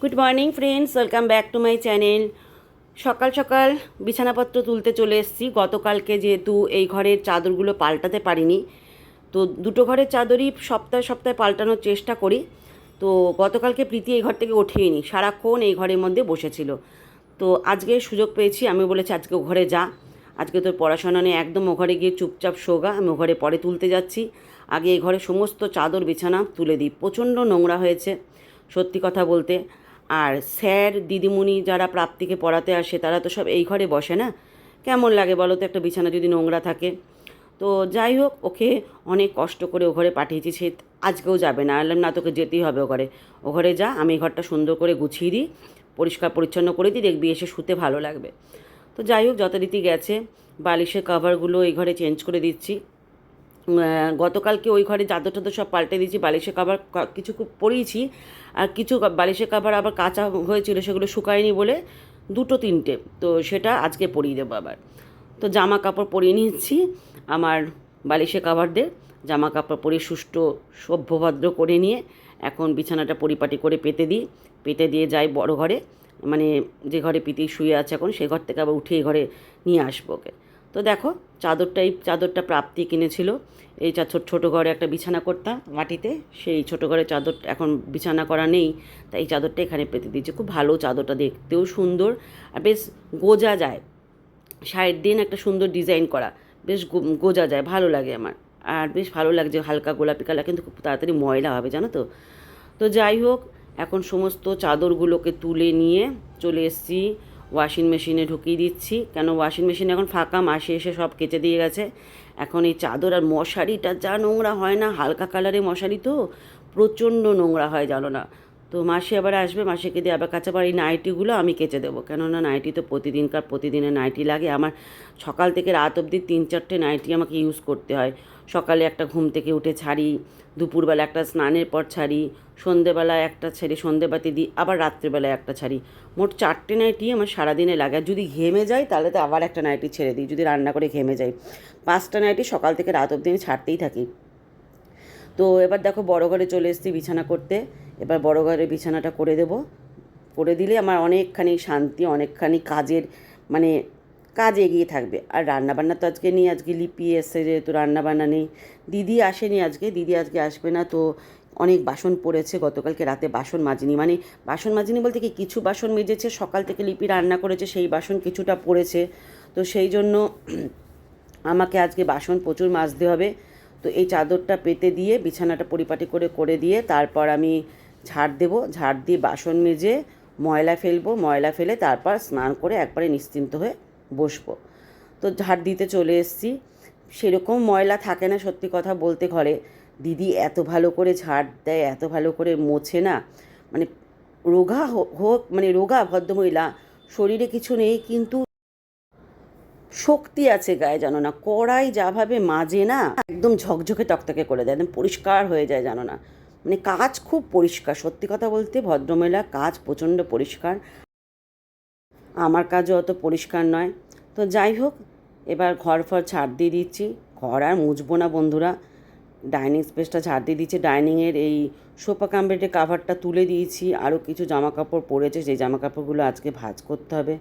Good morning friends welcome back to my channel সকাল সকাল বিছানাপত্র তুলতে চলে এসেছি। গতকালকে যেহেতু এই ঘরের চাদরগুলো পাল্টাতে পারিনি, তো দুটো ঘরের চাদরই সপ্তাহে সপ্তাহে পাল্টানোর চেষ্টা করি। তো গতকালকে প্রীতি এই ঘর থেকে ওঠেইনি, সারাক্ষণ এই ঘরের মধ্যে বসেছিল। তো আজকে সুযোগ পেয়েছি, আমি বলেছি আজকে ও ঘরে যা। আজকে তোর পড়াশোনা নিয়ে একদম ও ঘরে গিয়ে চুপচাপ শোগা, আমি ও ঘরে পরে তুলতে যাচ্ছি। আগে এই ঘরে সমস্ত চাদর বিছানা তুলে দিই। প্রচণ্ড নোংরা হয়েছে, সত্যি কথা বলতে। আর স্যার, দিদিমণি যারা প্রাপ্তিকে পড়াতে আসে, তারা তো সব এই ঘরে বসে না? কেমন লাগে বলো তো, একটা বিছানা যদি নোংরা থাকে। তো যাই হোক, ওকে অনেক কষ্ট করে ও ঘরে পাঠিয়েছি, সে আজকেও যাবে না। আনলাম না, তোকে যেতেই হবে ও ঘরে। ও ঘরে যা, আমি ঘরটা সুন্দর করে গুছিয়ে দিই, পরিষ্কার পরিচ্ছন্ন করে দিই, দেখবি এসে শুতে ভালো লাগবে। তো যাই হোক, যথারীতি গেছে। বালিশের কাভারগুলো এই ঘরে চেঞ্জ করে দিচ্ছি। গতকালকে ওই ঘরে চাদর টাদর সব পাল্টে দিয়েছি, বালিশের কাভার কা- কিছু পরিয়েছি আর কিছু কা- বালিশের কাভার আবার কাঁচা হয়েছিল, সেগুলো শুকায়নি বলে দুটো তিনটে, তো সেটা আজকে পরিয়ে দেবো আবার। তো জামা কাপড় পরিয়ে নিচ্ছি আমার বালিশের কাভারদের জামা কাপড় পরিয়ে সুষ্ঠু সভ্যভদ্র করে নিয়ে এখন বিছানাটা পরিপাটি করে পেতে দিই, পেতে দিয়ে যাই বড় ঘরে মানে যে ঘরে পিতি শুয়ে আছে এখন, সে ঘর থেকে আবার উঠে ঘরে নিয়ে আসব ওকে। তো দেখো চাদরটা এই চাদরটা প্রাপ্তি কিনেছিল। এই চা, ছোট ঘরে একটা বিছানা করতাম মাটিতে, সেই ছোটো ঘরে চাদর এখন বিছানা করা নেই, তাই এই চাদরটা এখানে পেতে দিয়েছে। খুব ভালো চাদরটা, দেখতেও সুন্দর আর বেশ গোজা যায়। সাইড দিন একটা সুন্দর ডিজাইন করা, বেশ গোজা যায়, ভালো লাগে আমার। আর বেশ ভালো লাগছে, হালকা গোলাপি কালার, কিন্তু খুব তাড়াতাড়ি ময়লা হবে, জানো তো। তো যাই হোক, এখন সমস্ত চাদরগুলোকে তুলে নিয়ে চলে এসেছি। ওয়াশিং মেশিনে ঢুকিয়ে দিচ্ছি। কেন ওয়াশিং মেশিন এখন ফাঁকা, মাসে এসে সব কেচে দিয়ে গেছে। এখন এই চাদর আর মশারিটা যা নোংরা হয় না, হালকা কালারের মশারি তো, প্রচণ্ড নোংরা হয় জানো না। তো মাসে আবার আসবে, মাসেকে দিয়ে আবার আবার এই নাইটিগুলো আমি কেচে দেবো। কেননা নাইটি তো প্রতিদিনকার, প্রতিদিনের নাইটি লাগে। আমার সকাল থেকে রাত অবধি তিন চারটে নাইটি আমাকে ইউজ করতে হয়। সকালে একটা ঘুম থেকে উঠে ছাড়ি, দুপুরবেলা একটা স্নানের পর ছাড়ি সন্ধেবেলায় একটা ছেড়ে সন্ধেবাতি দিই, আবার রাত্রিবেলায় একটা ছাড়ি। মোট চারটে নাইটি আমার সারাদিনে লাগে। আর যদি ঘেমে যাই, তাহলে তো আবার একটা নাইটি ছেড়ে দিই, যদি রান্না করে ঘেমে যাই। পাঁচটা নাইটি সকাল থেকে রাত অবধি আমি ছাড়তেই থাকি। তো এবার দেখো বড় ঘরে চলে এসেছি বিছানা করতে। এবার বড় ঘরে বিছানাটা করে দেব। করে দিলে আমার অনেকখানি শান্তি, অনেকখানি কাজের মানে কাজ এগিয়ে থাকবে। আর রান্নাবান্না তো আজকে নেই, আজকে লিপি এসছে যেহেতু রান্নাবান্না নেই। দিদি আসেনি আজকে, দিদি আজকে আসবে না, তো অনেক বাসন পড়েছে, গতকালকে রাতে বাসন মাজিনি। মানে বাসন মাজিনি বলতে কি, কিছু বাসন মেজেছে, সকাল থেকে লিপি রান্না করেছে, সেই বাসন কিছুটা পড়েছে। তো সেই জন্য আমাকে আজকে বাসন প্রচুর মাজতে হবে। তো এই চাদরটা পেতে দিয়ে, বিছানাটা পরিপাটি করে করে দিয়ে তারপর আমি ঝাড় দেব। ঝাড় দিয়ে বাসন মেজে ময়লা ফেলব, ময়লা ফেলে তারপর স্নান করে একবারে নিশ্চিন্ত হয়ে বসবো। তো ঝাড় দিতে চলে এসেছি। সেরকম ময়লা থাকে না সত্যি কথা বলতে ঘরে। দিদি এত ভালো করে ঝাড় দেয়, এত ভালো করে মোছে না। মানে রোগা হোক মানে রোগা ভদ্রমহিলা, শরীরে কিছু নেই কিন্তু শক্তি আছে গায়ে জানো না। কড়াই যাভাবে মাজে না, একদম ঝকঝকে তকতকে করে দেয়, একদম পরিষ্কার হয়ে যায় জানো না। মানে কাজ খুব পরিষ্কার, সত্যি কথা বলতে ভদ্রমহিলা কাজ প্রচণ্ড পরিষ্কার। আমার কাজও অত পরিষ্কার নয়। তো যাই হোক, এবার ঘর ফর ছাড় দিয়ে দিচ্ছি। ঘর আর মুছবো না বন্ধুরা। ডাইনিং স্পেসটা ছাড় দিয়ে দিচ্ছি। ডাইনিংয়ের এই সোফা কাম্বেটের কাভারটা তুলে দিয়েছি। আরও কিছু জামা কাপড় পরেছে সেই জামা কাপড়গুলো আজকে ভাঁজ করতে হবে।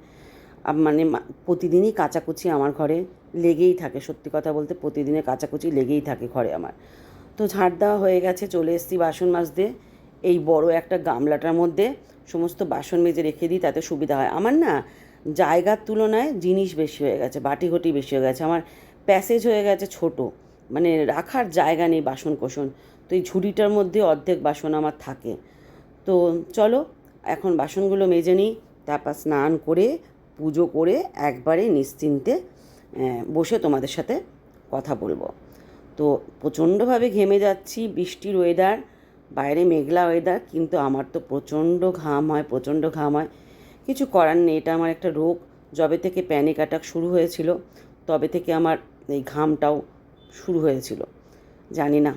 মানে প্রতিদিনই কাচাকুচি আমার ঘরে লেগেই থাকে। সত্যি কথা বলতে প্রতিদিনের কাচাকুচি লেগেই থাকে ঘরে আমার। তো ঝাড় দেওয়া হয়ে গেছে। চলে এসেছি বাসন মাজতে। এই বড় একটা গামলাটার মধ্যে। সমস্ত বাসন মেজে রেখে দিই, তাতে সুবিধা হয়। আমার না জায়গার তুলনায় জিনিস বেশি হয়ে গেছে বাটি ঘটি বেশি হয়ে গেছে। আমার প্যাসেজ হয়ে গেছে ছোট মানে রাখার জায়গা নেই বাসন কোসন তো এই ঝুড়িটার মধ্যে অর্ধেক বাসন আমার থাকে। তো চলো, এখন বাসনগুলো মেজে নিই, তারপর স্নান করে, পুজো করে একবারে নিশ্চিন্তে বসে তোমাদের সাথে কথা বলব। তো প্রচণ্ডভাবে ঘেমে যাচ্ছি, বৃষ্টির ওয়েদার বাইরে মেঘলা ওয়েদার কিন্তু আমার তো প্রচণ্ড ঘাম হয়, প্রচণ্ড ঘাম হয়। কিছু করার নেই, এটা আমার একটা রোগ। যবে থেকে প্যানিক অ্যাটাক শুরু হয়েছিল, তবে থেকে আমার এই ঘামটাও শুরু হয়েছিল। জানি না,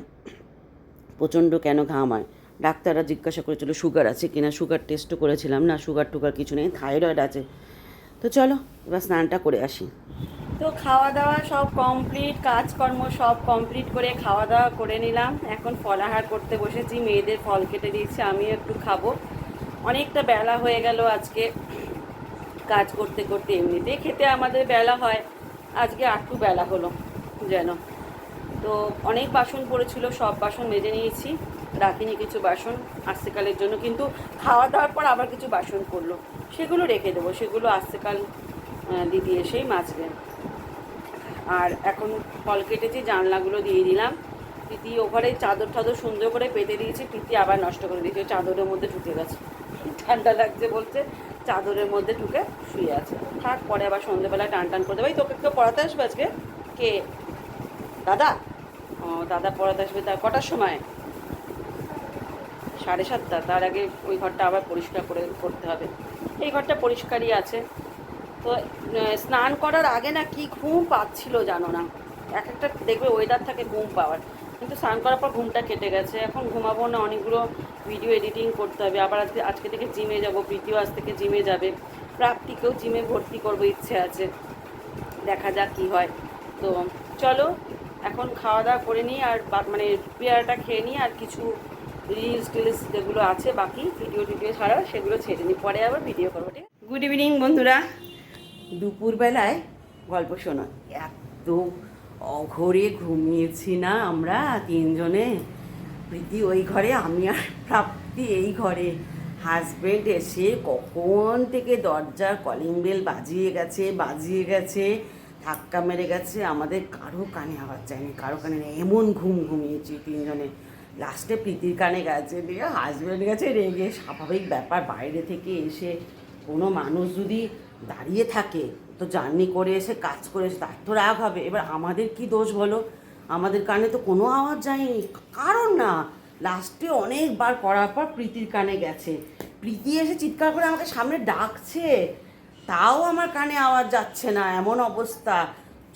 প্রচণ্ড কেন ঘাম হয়? ডাক্তাররা জিজ্ঞাসা করেছিল সুগার আছে কিনা সুগার টেস্টও করেছিলাম। না সুগার টুগার কিছু নেই থাইরয়েড আছে। তো চলো, এবার স্নানটা করে আসি। তো খাওয়া দাওয়া সব কমপ্লিট কাজকর্ম সব কমপ্লিট করে খাওয়া দাওয়া করে নিলাম। এখন ফলাহার করতে বসেছি, মেয়েদের ফল কেটে দিয়েছি, আমিও একটু খাব। অনেকটা বেলা হয়ে গেল আজকে কাজ করতে করতে এমনিতেই খেতে আমাদের বেলা হয়। আজকে একটু বেলা হলো যেন। তো অনেক বাসন পড়েছিল, সব বাসন মেজে নিয়েছি। রাখিনি কিছু বাসন আস্তেকালের জন্য কিন্তু খাওয়া দাওয়ার পর আবার কিছু বাসন পড়ল। সেগুলো রেখে দেবো, সেগুলো আস্তেকাল দিদি এসেই মাজবে। আর এখন কল কেটেছি, জানলাগুলো দিয়ে দিলাম। প্রীতি ওভারে চাদর টাদর সুন্দর করে পেতে দিয়েছি, প্রীতি আবার নষ্ট করে দিয়েছে চাদরের মধ্যে ঢুকে গেছে। ঠান্ডা লাগছে বলছে, চাদরের মধ্যে ঢুকে শুয়ে আছে। থাক, পরে আবার সন্ধ্যেবেলা টান টান করে দেবে। তোকে কেউ পড়াতে আসবে আজকে? কে? দাদা? ও, দাদা পড়াতে আসবে তার কটার সময়? সাড়ে সাতটা, তার আগে ওই ঘরটা আবার পরিষ্কার করে করতে হবে। এই ঘরটা পরিষ্কারই আছে। তো স্নান করার আগে না কি ঘুম পাচ্ছিল জানো না? এক একটা দেখবে ওয়েদার থাকে ঘুম পাওয়ার। কিন্তু স্নান করার পর ঘুমটা কেটে গেছে। এখন ঘুমাবো না, অনেকগুলো ভিডিও এডিটিং করতে হবে। আবার আজকে আজকে থেকে জিমে যাব প্রীতিও আজ থেকে জিমে যাবে। প্রাপ্তিকেও জিমে ভর্তি করব, ইচ্ছে আছে। দেখা যাক কি হয়। তো চলো, এখন খাওয়া দাওয়া করে নিই আর মানে পেয়ারাটা খেয়ে নিই আর কিছু রিলস টিলস যেগুলো আছে বাকি ভিডিও টিডিও ছাড়া সেগুলো ছেড়ে নিই। পরে আবার ভিডিও করব, ঠিক গুড ইভিনিং বন্ধুরা। দুপুরবেলায় গল্প শোনো। এত অঘরে ঘুমিয়েছি না আমরা তিনজনে। প্রীতি ওই ঘরে, আমি আর প্রাপ্তি এই ঘরে। হাজবেন্ড এসে কখন থেকে দরজার কলিং বেল বাজিয়ে গেছে বাজিয়ে গেছে, ধাক্কা মেরে গেছে। আমাদের কারও কানে আওয়াজ যায়নি, কারও কানে এমন ঘুম ঘুমিয়েছি তিনজনে। লাস্টে প্রীতির কানে গেছে, দিয়ে হাজবেন্ড গেছে, রেগে। স্বাভাবিক ব্যাপার, বাইরে থেকে এসে কোনো মানুষ যদি দাঁড়িয়ে থাকে, তো জার্নি করে এসে কাজ করে এসে, তার তো রাগ হবে। এবার আমাদের কি দোষ বলো? আমাদের কানে তো কোনো আওয়াজ যায়নি। কারণ না লাস্টে অনেকবার করার পর প্রীতির কানে গেছে। প্রীতি এসে চিৎকার করে আমাকে সামনে ডাকছে। তাও আমার কানে আওয়াজ যাচ্ছে না, এমন অবস্থা।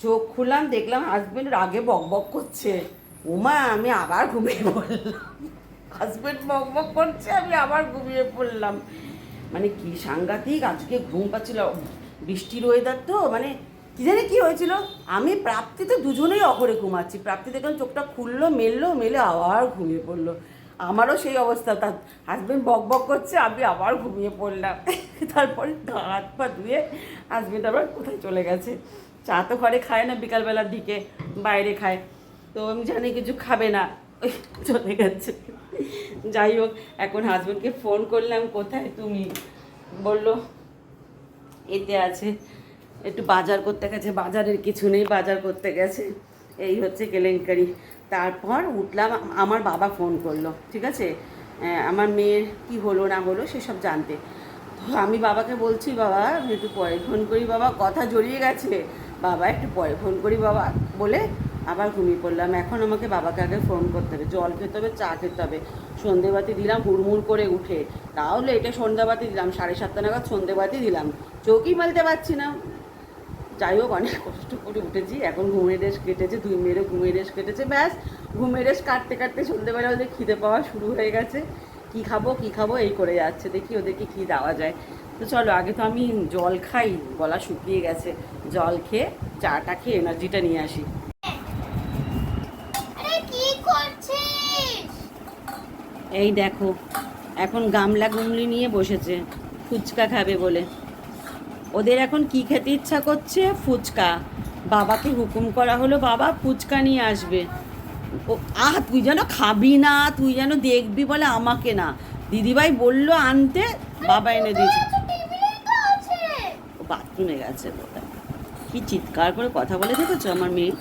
চোখ খুললাম, দেখলাম হাজবেন্ড রাগে বক বক করছে। ওমা, আমি আবার ঘুমিয়ে পড়লাম। হাজবেন্ড বক বক করছে, আমি আবার ঘুমিয়ে পড়লাম। মানে কি সাংঘাতিক? আজকে ঘুম পাচ্ছিল, বৃষ্টির ওয়েদার তো মানে কি জানি কি হয়েছিল? আমি প্রাপ্তি তো দুজনেই অঘরে ঘুমাচ্ছি। প্রাপ্তি দেখলাম চোখটা খুললো, মেললো, মেলে আবার ঘুমিয়ে পড়ল। আমারও সেই অবস্থা, তার হাজবেন্ড বক বক করছে, আমি আবার ঘুমিয়ে পড়লাম। তারপরে হাত পা ধুয়ে হাজবেন্ড আবার কোথায় চলে গেছে? চা তো ঘরে খায় না, বিকালবেলার দিকে, বাইরে খায়। তো আমি জানি কিছু খাবে না। ওই চলে গেছে। যাই হোক, এখন হাজবেন্ডকে ফোন করলাম, কোথায় তুমি? বলল, এতে আছে, একটু বাজার করতে গেছে, বাজারের কিছু নেই, বাজার করতে গেছে, এই হচ্ছে কেলেঙ্কারি। তারপর উঠলাম, আমার বাবা ফোন করল, ঠিক আছে? আমার মেয়ের কি হলো, না হলো, সেসব জানতে। তো আমি বাবাকে বলছি, বাবা একটু পরে ফোন করি, বাবা, কথা জড়িয়ে গেছে। বাবা, একটু পরে ফোন করি, বাবা, বলে আবার ঘুমিয়ে পড়লাম। এখন আমাকে বাবাকে আগে ফোন করতে হবে। জল খেতে হবে, চা খেতে হবে। সন্ধেবাতি দিলাম, হুড়মুড় করে উঠে। তাহলে এটা সন্ধ্যাবাতি দিলাম, সাড়ে সাতটা নাগাদ সন্ধেবাতি দিলাম। চোখই মালতে পারছি না। যাই হোক, অনেক কষ্ট করে উঠেছি। এখন ঘুমের রেস কেটেছে, দুই মেয়েরও ঘুমের রেস কেটেছে। ব্যাস, ঘুমের রেস কাটতে কাটতে সন্ধ্যেবেলা ওদের খিদে পাওয়া শুরু হয়ে গেছে। কি খাব কি খাব, এই করে যাচ্ছে। দেখি ওদেরকে কি দেওয়া যায়। তো চলো, আগে তো আমি জল খাই, গলা শুকিয়ে গেছে। জল খেয়ে, চাটা খেয়ে এনার্জিটা নিয়ে আসি আরে কি করছিস এই দেখো, এখন গামলা গুমলি নিয়ে বসেছে, ফুচকা খাবে বলে। ওদের এখন কি খেতে ইচ্ছা করছে? ফুচকা। বাবাকে হুকুম করা হলো, বাবা ফুচকা নিয়ে আসবে। ও, আহ, তুই যেন খাবি না, তুই যেন দেখবি বলে আমাকে না। দিদিভাই বলল আনতে, বাবা এনে দিয়েছে। বাথরুমে গেছে কি চিৎকার করে কথা বলে দেখেছ আমার মেয়ে?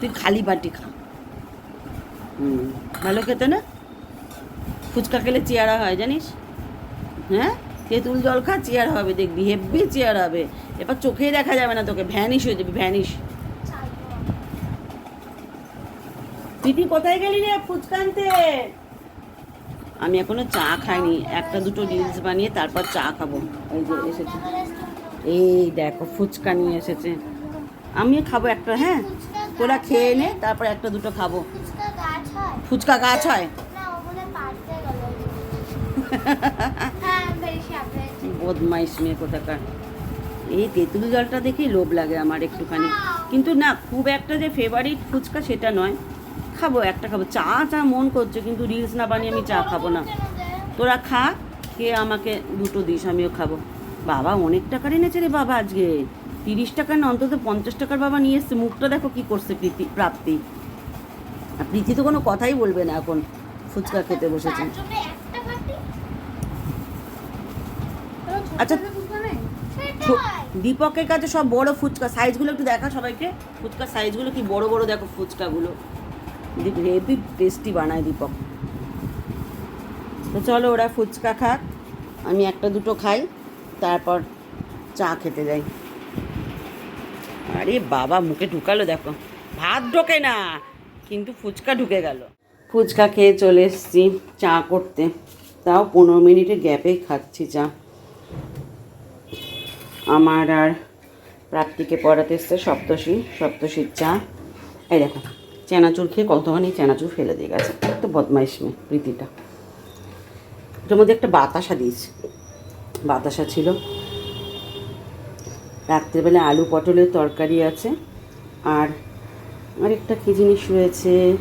তুই খালি বাটি খা। হুম, ভালো খেতে না? ফুচকা খেলে চেয়ারা হয় জানিস? হ্যাঁ? তেঁতুল জল খা চেয়ার হবে দেখবি। হেব্বি চেয়ার হবে। এবার চোখেই দেখা যাবে না তোকে ভ্যানিশ হয়ে যাবে ভ্যানিশ। দিদি কোথায় গেলি রে ফুচকা আনতে? আমি এখনও চা খাইনি। একটা দুটো রিলস বানিয়ে তারপর চা খাব। এই যে এসেছে। এই দেখো ফুচকা নিয়ে এসেছে। আমিও খাব একটা হ্যাঁ? তোরা খেয়ে নে তারপর একটা দুটো খাব। ফুচকা গাছ হয়? বদমাইশ মেয়ে কোথাকার। এই তেঁতুল জলটা দেখেই লোভ লাগে আমার একটুখানি। কিন্তু না খুব একটা যে ফেভারিট ফুচকা সেটা নয়। খাব একটা খাব। চা চা মন করছে কিন্তু রিলস না বানিয়ে আমি চা খাব না। তোরা খা খেয়ে আমাকে দুটো দিস আমিও খাব। বাবা অনেক টাকার এনেছে রে বাবা আজকে। তিরিশ টাকার না অন্তত পঞ্চাশ টাকার বাবা নিয়ে এসছে। মুখটা দেখো কি করছে প্রীতি প্রাপ্তি। আর প্রীতি তো কোনো কথাই বলবে না এখন। ফুচকা খেতে বসেছে তার জন্য একটা বাটি আচ্ছা দীপকের কাছে সব বড় ফুচকা সাইজগুলো একটু দেখা সবাইকে। ফুচকার সাইজগুলো কি বড় বড়? দেখো ফুচকাগুলো। হেভি টেস্টি বানায় দীপক। তো চলো ওরা ফুচকা খাক। আমি একটা দুটো খাই তারপর চা খেতে যাই। আরে বাবা মুখে ঢুকালো দেখো। ভাত ঢোকে না কিন্তু ফুচকা ঢুকে গেল। ফুচকা খেয়ে চলে এসেছি চা করতে। তাও পনেরো মিনিটের গ্যাপেই খাচ্ছি চা। আমার আর প্রাপ্তিকে পড়াতে এসছে সপ্তশী, সপ্তশীর চা। এই দেখো, চেনাচুর খেয়ে কতখানি চেনাচুর ফেলে দিয়ে গেছে। তো বদমাইশ মেয়ে, প্রীতিটা। এটার মধ্যে একটা বাতাসা দিয়েছে। বাতাসা ছিল। রাত্রেবেলা আলু পটলের তরকারি আছে। আর আরেকটা কী জিনিস রয়েছে?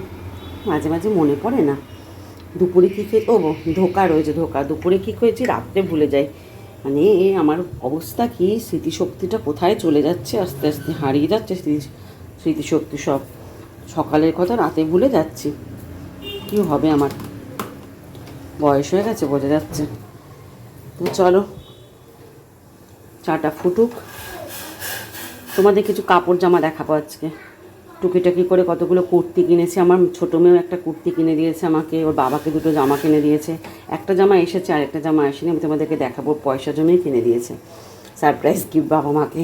মাঝে মাঝে মনে পড়ে না। দুপুরে কী খেয়ে ও, ধোকা রয়েছে, ধোকা। দুপুরে কী খেয়েছি? রাত্রে ভুলে যাই। মানে আমার অবস্থা কি? স্মৃতিশক্তিটা কোথায় চলে যাচ্ছে? আস্তে আস্তে হারিয়ে যাচ্ছে স্মৃতি স্মৃতিশক্তি সব। সকালের কথা রাতে ভুলে যাচ্ছি। কী হবে আমার? বয়স হয়ে গেছে, বোঝা যাচ্ছে। তো চলো, চাটা ফুটুক। তোমাদের কিছু কাপড় জামা দেখাবো আজকে। টুকিটাকি করে কতগুলো কুর্তি কিনেছি। আমার ছোটো মেয়েও একটা কুর্তি কিনে দিয়েছে আমাকে, ওর বাবাকে দুটো জামা কিনে দিয়েছে। একটা জামা এসেছে আর একটা জামা আসেনি, আমি তোমাদেরকে দেখাবো পয়সা জমিয়ে কিনে দিয়েছে। সারপ্রাইজ গিফট বাবা মাকে।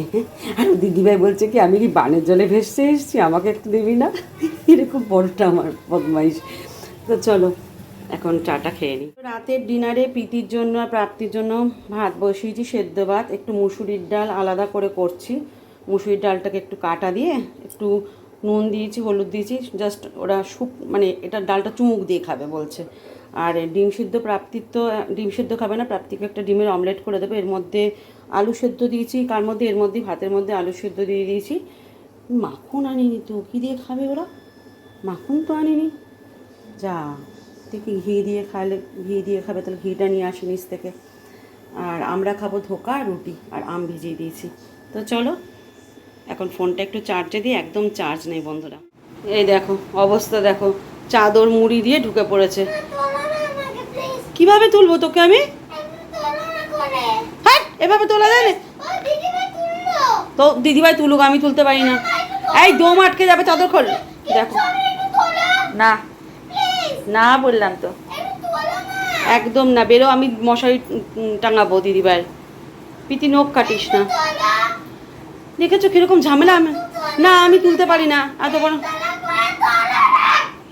আর দিদিভাই বলছে কি, আমি কি বানের জলে ভেসে এসেছি? আমাকে একটু দিবি না? এরকম বড়টা আমার বদমাইশ। তো চলো, এখন চাটা খেয়ে নিই। রাতের ডিনারে প্রীতির জন্য আর প্রাপ্তির জন্য ভাত বসিয়েছি, সেদ্ধ ভাত, একটু মুসুরির ডাল আলাদা করে করছি। মুসুরির ডালটাকে একটু কাটা দিয়ে একটু নুন দিয়েছি, হলুদ দিয়েছি জাস্ট ওরা সুপ মানে এটা ডালটা চুমুক দিয়ে খাবে বলছে। আর ডিম সিদ্ধ প্রাপ্তির তো, ডিম সিদ্ধ খাবে না, প্রাপ্তিকে একটা ডিমের অমলেট করে দেবে। এর মধ্যে আলু সেদ্ধ দিয়েছি, কার মধ্যে? এর মধ্যে ভাতের মধ্যে আলু সেদ্ধ দিয়ে দিয়েছি। মাখন আনিনি তো, কী দিয়ে খাবে ওরা? মাখন তো আনিনি। যা, দেখি ঘি দিয়ে খালে, ঘি দিয়ে খাবে, তাহলে ঘিটা নিয়ে আসি নিচ থেকে। আর আমরা খাব ধোকা রুটি, আর আম ভিজিয়ে দিয়েছি। তো চলো এখন ফোনটা একটু চার্জে দিয়ে একদম চার্জ নেই বন্ধুরা। এই দেখো, অবস্থা দেখো, চাদর মুড়ি দিয়ে ঢুকে পড়েছে। কীভাবে তুলবো তোকে আমি? হ্যাঁ এভাবে তোলা যায় তো দিদিভাই তুলুক, আমি তুলতে পারি না। এই দম আটকে যাবে চাদর খোল। দেখো। না না বললাম তো। একদম না, বেরো, আমি মশারি টাঙাবো দিদিভাই পিতি নখ কাটিস না। দেখেছ কীরকম ঝামেলা? আমি না, আমি তুলতে পারি না। এত বড়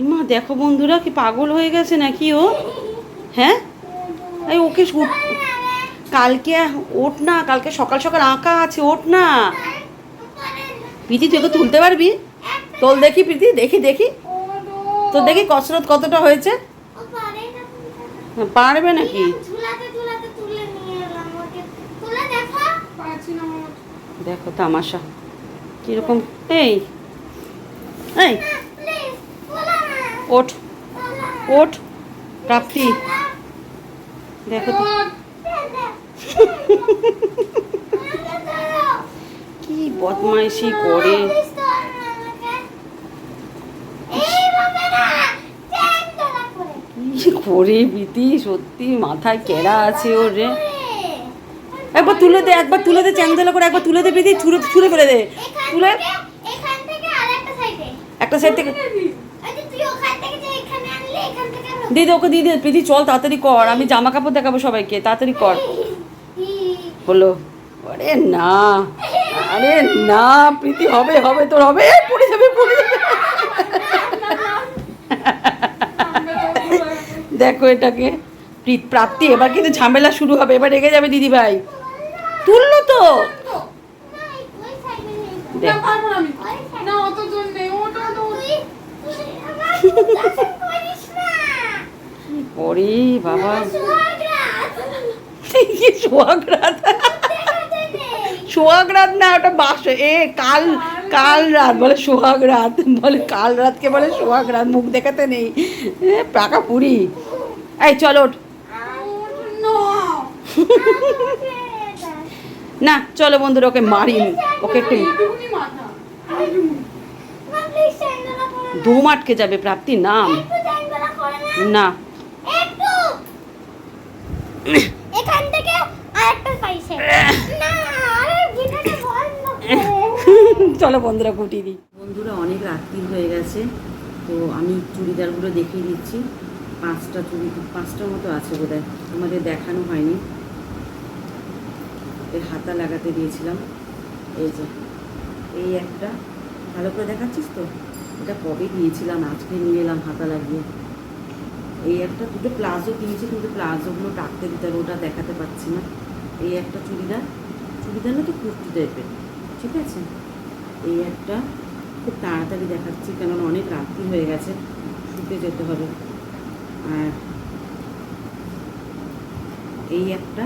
মা দেখো বন্ধুরা কি পাগল হয়ে গেছে নাকি ও? হ্যাঁ? এই ওকে কালকে ওঠ না, কালকে সকাল সকাল আঁকা আছে, ওঠ না। প্রীতি, তুই তুলতে পারবি? তোল দেখি প্রীতি, দেখি দেখি। তোর দেখি কসরত কতটা হয়েছে। পারবে নাকি ঝুলাতে ঝুলাতে তুলে নিয়ে এলাম ওকে তুলে দেখো পারছি না দেখো তামাশা, কীরকম? এই এই, ওঠ ওঠ প্রাপ্তি দেখো তো। কি বদমাইশি করে। কি করে বিতি সত্যি, মাথায় কেরা আছে ওর রে? একবার তুলে দে একবার তুলে দে চ্যাংদোলা করে একবার তুলে দে বিতি ছুঁড়ে ছুঁড়ে ফেলে দে। তুলে। এখান থেকে আরেকটা সাইডে। একটা সাইড থেকে। ওই যে তুই ওখান থেকে যে এখানে আনলি এখান থেকে আনো। দিয়ে দে ওকে দিয়ে দে। প্রীতি চল তাড়াতাড়ি কর। আমি জামা কাপড় দেখাবো সবাইকে। তাড়াতাড়ি কর। বলো আরে না আরে না প্রীতি হবে হবে তোর হবে। পড়ে যাবে পড়ে যাবে। দেখো এটাকে। প্রী- প্রাপ্তি এবার কিন্তু ঝামেলা শুরু হবে। এবার রেগে যাবে দিদি ভাই তুললো তো। পরে বাবা সোহাগরাত। কি রাত দেখাতে রাত না ওটা বাস এ কাল কাল রাত বলে সোহাগ রাত বলে কাল রাতকে বলে সোহাগ রাত মুখ দেখাতে নেই। এ, পাকা পুরি। এই চলো। না, চলো বন্ধুরা, ওকে মারিনি ওকে একটু। ধুম আটকে যাবে, প্রাপ্তি, নাম। না চলো বন্ধুরা কুটি দিই বন্ধুরা, অনেক রাত্রি হয়ে গেছে, তো আমি চুড়িদারগুলো দেখিয়ে দিচ্ছি পাঁচটা চুড়ি, পাঁচটার মতো আছে বোধহয়, তোমাদের দেখানো হয়নি এর হাতা লাগাতে দিয়েছিলাম। এই যে, এই একটা। ভালো করে দেখাচ্ছিস তো? এটা কবে দিয়েছিলাম? আজকে নিয়ে এলাম হাতা লাগিয়ে। এই একটা দুটো প্লাজো কিনেছি কিন্তু প্লাজোগুলো টাকতে দিতে হবে, ওটা দেখাতে পাচ্ছি না। এই একটা চুড়িদার। চুড়িদার না তো কুর্তি টাইপের, ঠিক আছে? এই একটা খুব তাড়াতাড়ি দেখাচ্ছি, কেননা অনেক রাত্রি হয়ে গেছে, শুতে যেতে হবে। আর এই একটা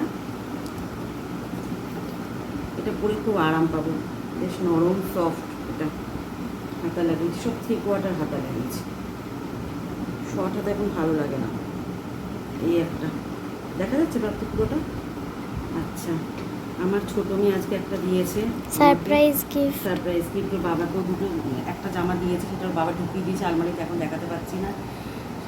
এটা পরে খুব আরাম পাবো। বেশ নরম সফট এটা হাতা লাগিয়েছি সব থ্রি কোয়ার্টার হাতা লাগিয়েছি। শর্ট হাতা এখন ভালো লাগে না। এই একটা। দেখা যাচ্ছে প্রাপ্তি পুরোটা আচ্ছা আমার ছোটো মেয়ে আজকে একটা দিয়েছে। সারপ্রাইজ গিফট সারপ্রাইজ কিন্তু বাবাকেও দুটো একটা জামা দিয়েছে সেটা বাবা ঢুকিয়ে দিয়েছে আলমারিতে এখন দেখাতে পাচ্ছি না।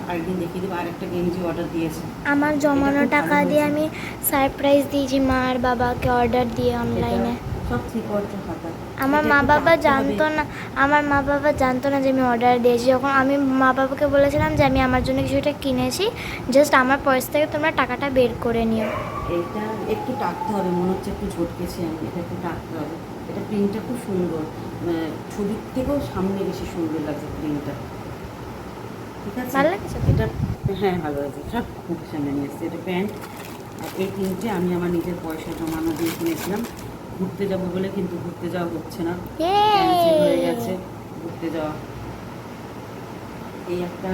আরেকদিন দেখিয়ে দেবো আর একটা গেঞ্জি অর্ডার দিয়েছে। আমার জমানো টাকা দিয়ে আমি সারপ্রাইজ দিয়েছি মা আর বাবাকে অর্ডার দিয়ে অনলাইনে সব থ্রি কোয়ার্টার খাতা। আমার মা বাবা জানতো না আমার মা বাবা জানতো না যে আমি অর্ডার দিয়েছি। যখন আমি মা বাবাকে বলেছিলাম যে আমি আমার জন্য কিছু কিছুটা কিনেছি জাস্ট আমার পার্স থেকে তোমরা টাকাটা বের করে নিও। এইটা একটু টাকতে হবে মনে হচ্ছে একটু ঝটকেছি আমি এটা একটু টাকতে হবে। এটা প্রিন্টটা খুব সুন্দর মানে ছবির থেকেও সামনে বেশি সুন্দর লাগছে প্রিন্টটা ঠিক আছে? ভালো লাগছে এটা? হ্যাঁ ভালো হয়েছে সব মুখের সামনে নিয়ে এসছে এটা প্যান্ট। আর এই তিনটে আমি আমার নিজের পয়সা জমানো দিয়ে কিনেছিলাম। ঘুরতে যাব বলে কিন্তু ঘুরতে যাওয়া হচ্ছে না। ক্যান্সেল হয়ে গেছে। ঘুরতে যাওয়া। এই একটা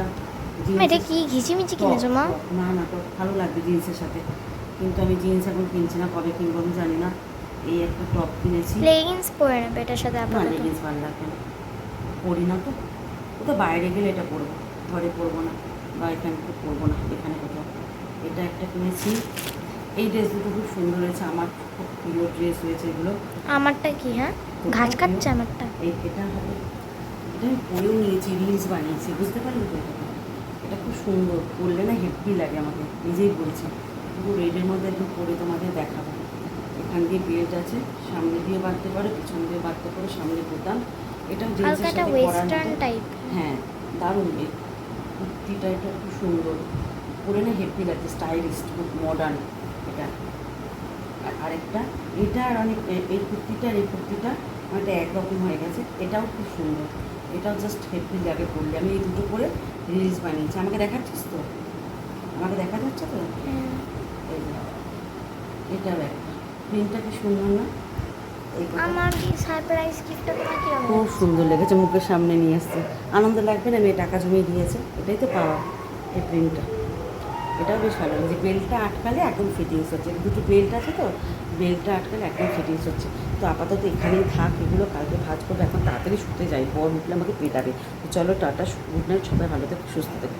এটা কি ঘিচিমিচি টপ, কিনেছো মা? না না টপ ভালো লাগবে জিন্সের সাথে। কিন্তু আমি জিন্স এখন কিনছি না কবে কিনবো আমি জানি না। এই একটা টপ কিনেছি। লেগিংস পরে নেবে এটার সাথে আপাতত। লেগিংস ভালো লাগবে না। পরি না তো? ও তো বাইরে গেলে এটা পরবো। ঘরে পরবো না বা এখানে তো পরবো না এখানে কোথাও। এটা একটা কিনেছি। এই ড্রেস দুটো খুব সুন্দর হয়েছে আমার খুব প্রিয় ড্রেস হয়েছে এগুলো। আমারটা কি হ্যাঁ? ঘাস কাটছে আমারটা? এই এটা হবে। এটা আমি পরেও নিয়েছি রিলস বানিয়েছি বুঝতে পারলি তো এটা? এটা খুব সুন্দর পরলে না হেভি লাগে আমাকে নিজেই বলছি। পুরো রেডের মধ্যে একদম পরে তোমাদের দেখাবো। এখান দিয়ে বেল্ট আছে সামনে দিয়ে বাঁধতে পারো পিছন দিয়ে বাঁধতে পারো সামনে বোতাম। এটাও জিন্সের একটা সাথে পরার হ্যাঁ দারুণ কুর্তিটা এটা খুব সুন্দর। পরে না হেপি লাগছে স্টাইলিশ খুব মডার্ন এটা। আর আরেকটা এটা আর অনেক এই কুর্তিটা আর এই কুর্তিটা অনেকটা একরকম হয়ে গেছে এটাও খুব সুন্দর। এটাও জাস্ট হেভি লাগে পরলে আমি এই দুটো করে রিলস বানিয়েছি। আমাকে দেখাচ্ছিস তো? আমাকে দেখা যাচ্ছে তো? এই যে এটাও একটা। প্রিন্টটা কি সুন্দর না। আমার কি সারপ্রাইজ গিফটটা তোমার কি খুব সুন্দর লেগেছে, মুখের সামনে নিয়ে এসছে আনন্দ লাগবে না, মেয়ে টাকা জমিয়ে দিয়েছে। এটাই তো পাওয়া, এই প্রিন্টটা। এটাও বেশ ভালো লাগছে। বেল্টটা আটকালে একদম ফিটিংস হচ্ছে। দুটো বেল্ট আছে তো, বেল্টটা আটকালে একদম ফিটিংস হচ্ছে। তো আপাতত এখানেই থাক, এগুলো কালকে ভাজ করব, এখন তাড়াতাড়ি শুতে যাই। বর উঠলে আমাকে পেটাবে। চলো টাটা, গুড নাইট, সবাই ভালো থেকে, সুস্থ থেকে।